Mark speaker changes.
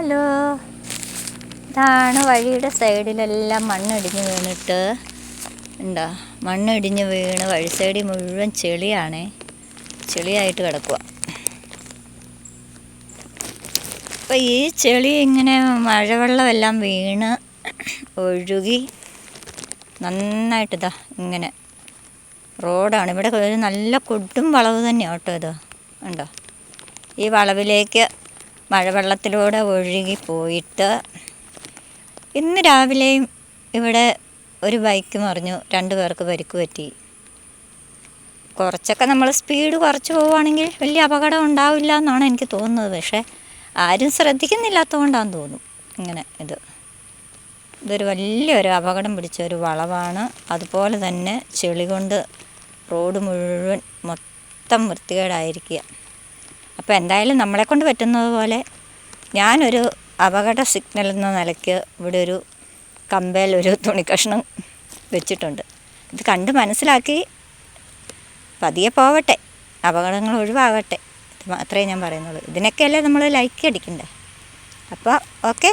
Speaker 1: Hello. ഇതാണ് വഴിയുടെ സൈഡിലെല്ലാം മണ്ണിടിഞ്ഞ് വീണിട്ട്. ഉണ്ടോ മണ്ണിടിഞ്ഞ് വീണ് വഴി സൈഡിൽ മുഴുവൻ ചെളിയാണേ. ചെളിയായിട്ട് കിടക്കുക അപ്പോൾ ഈ ചെളി ഇങ്ങനെ മഴവെള്ളമെല്ലാം വീണ് ഒഴുകി നന്നായിട്ട് ഇതാ ഇങ്ങനെ. റോഡാണ്. ഇവിടെ നല്ല കൊടും വളവ് തന്നെയാണ് കേട്ടോ ഇത്. ഉണ്ടോ ഈ വളവിലേക്ക് മഴവെള്ളത്തിലൂടെ ഒഴുകി പോയിട്ട് ഇന്ന് രാവിലെയും ഇവിടെ ഒരു ബൈക്ക് മറിഞ്ഞു രണ്ട് പേർക്ക് പരിക്ക് പറ്റി. കുറച്ചൊക്കെ നമ്മൾ സ്പീഡ് കുറച്ച് പോവുകയാണെങ്കിൽ വലിയ അപകടം ഉണ്ടാവില്ല എന്നാണ് എനിക്ക് തോന്നുന്നത്. പക്ഷേ ആരും ശ്രദ്ധിക്കുന്നില്ലാത്തതുകൊണ്ടാണെന്ന് തോന്നും ഇങ്ങനെ ഇത്. ഇതൊരു വലിയൊരു അപകടം പിടിച്ച ഒരു വളവാണ്. അതുപോലെ തന്നെ ചെളി കൊണ്ട് റോഡ് മുഴുവൻ മൊത്തം വൃത്തികേടായിരിക്കുക. അപ്പോൾ എന്തായാലും നമ്മളെ കൊണ്ട് പറ്റുന്നത് പോലെ ഞാനൊരു അപകട സിഗ്നൽ എന്ന നിലയ്ക്ക് ഇവിടെ ഒരു കമ്പയിൽ ഒരു തുണിക്കഷ്ണം വെച്ചിട്ടുണ്ട്. ഇത് കണ്ട് മനസ്സിലാക്കി പതിയെ പോവട്ടെ അപകടങ്ങൾ ഒഴിവാകട്ടെ. ഇത് മാത്രമേ ഞാൻ പറയുന്നുള്ളൂ. ഇതിനൊക്കെയല്ലേ നമ്മൾ ലൈക്ക് അടിക്കണ്ടേ? അപ്പോൾ ഓക്കെ